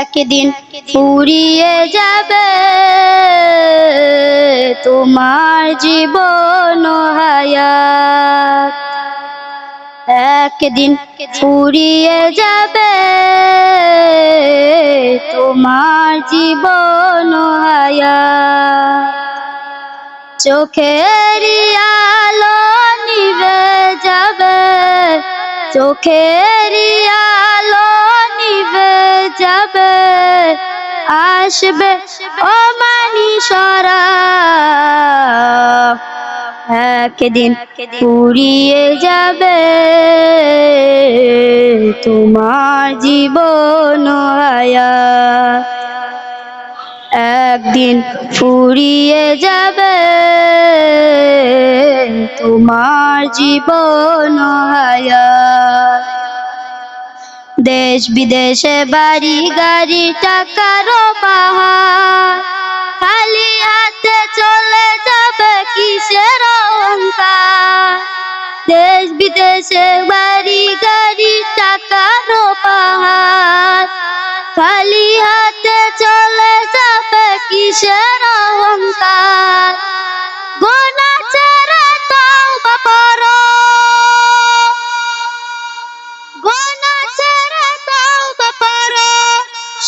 একদিন ফুরিয়ে যাবে তোমার জীবন হায়াত। একদিন ফুরিয়ে যাবে তোমার জীবন হায়াত। চোখের আলো নিবে যাবে, চোখের আলো যাবে, আসবে, ও মানি সরা। একদিন ফুরিয়ে যাবে তোমার জীবন আয়া। একদিন ফুরিয়ে যাবে তোমার জীবন হায়াত দেশ বিদেশে বাড়ি গাড়ি, টাকার পাহাড় খালি হাতে চলে যাবে কিসের অহংকার? দেশ বিদেশে বাড়ি গাড়ি, টাকার পাহাড় খালি হাতে চলে যাবে কিসের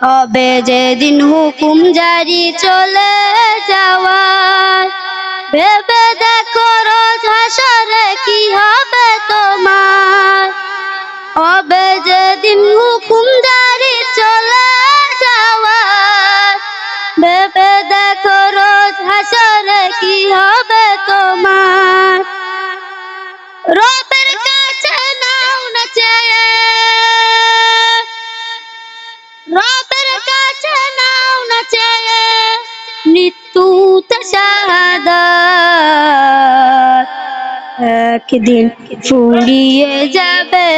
হবে যেদিন হুকুম জারি চলে যাওয়ার। ভেবে দেখো রোজ হাসরে কি হবে তোমার? হবে যেদিন হুকুম একদিন ফুরিয়ে যাবে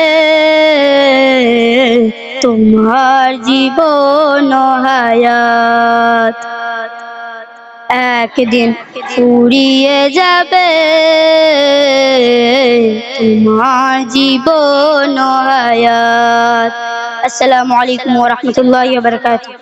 তোমার জীবন হায়াত। একদিন ফুরিয়ে যাবে তোমার জীবন হায়াত। আসসালামু আলাইকুম ওয়া রাহমাতুল্লাহি ওয়া বারাকাতুহু।